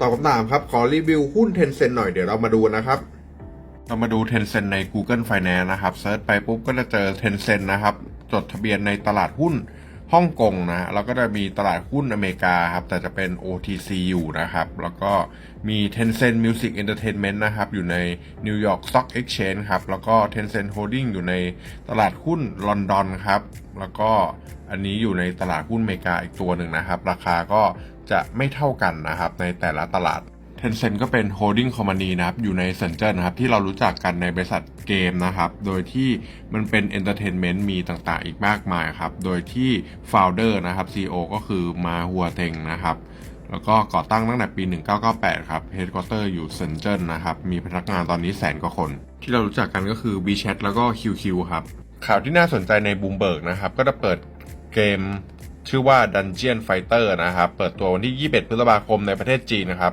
ตอบคำถามครับ ขอรีวิวหุ้นเทนเซ็นหน่อยเดี๋ยวเรามาดูนะครับ เรามาดูเทนเซ็นใน Google Finance นะครับเซิร์ชไปปุ๊บก็จะเจอเทนเซ็นนะครับ จดทะเบียนในตลาดหุ้น ฮ่องกงนะแล้วก็จะมีตลาดหุ้นอเมริกาครับ แต่จะเป็น OTC อยู่นะครับ แล้วก็มี Tencent Music Entertainment นะครับ อยู่ใน New York Stock Exchange ครับ แล้วก็ Tencent Holding อยู่ในตลาดหุ้นลอนดอนครับ แล้วก็อันนี้อยู่ในตลาดหุ้นอเมริกาอีกตัวหนึ่งนะครับ ราคาก็จะไม่เท่ากันนะครับในแต่ละตลาด Tencent ก็เป็น holding company นะครับ อยู่ในเซนเจิ้นนะครับ ที่เรารู้จักกันในบริษัทเกมนะครับ โดยที่มันเป็น entertainment มีต่างๆ อีกมากมายครับ โดยที่ founder นะครับ CEO ก็คือมาหัวเทงนะครับ แล้วก็ก่อตั้งตั้งแต่ปี 1998 ครับ headquarter อยู่เซนเจิ้นนะครับ มีพนักงานตอนนี้แสนกว่าคน ที่เรารู้จักกันก็คือ WeChat แล้วก็ QQ ครับ ข่าวที่น่าสนใจใน Bloomberg นะครับ ก็จะเปิดเกมชื่อว่า Dungeon Fighter นะครับ เปิดตัววันที่ 21 พฤษภาคมในประเทศจีนนะครับ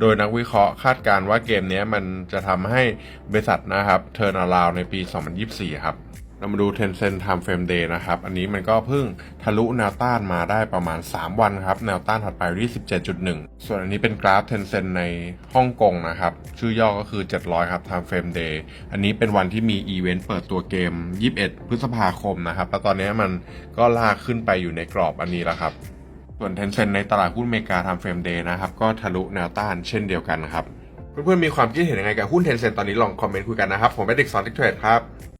โดยนักวิเคราะห์คาดการณ์ว่าเกมนี้มันจะทำให้บริษัทนะครับเทิร์นอราวในปี 2024 ครับเรามาดู Tencent Time Frame Day นะครับ อันนี้มันก็เพิ่งทะลุแนวต้านมาได้ประมาณ 3 วันครับ แนวต้านถัดไปอยู่ที่ 17.1 ส่วนอันนี้เป็นกราฟ Tencent ในฮ่องกงนะครับ ชื่อย่อก็คือ 700 ครับ Time Frame Day อันนี้เป็นวันที่มีอีเวนต์เปิดตัวเกม 21 พฤษภาคมนะครับ แล้วตอนนี้มันก็ลากขึ้นไปอยู่ในกรอบอันนี้แล้วครับ ส่วน Tencent ในตลาดหุ้นอเมริกาทำเฟรมเดย์นะครับ ก็ทะลุแนวต้านเช่นเดียวกันครับ เพื่อนๆมีความคิดเห็นยังไงกับหุ้น Tencent ตอนนี้ลองคอมเมนต์คุยกันนะครับ ผมเป็นเด็กสอนทิกเทรดครับ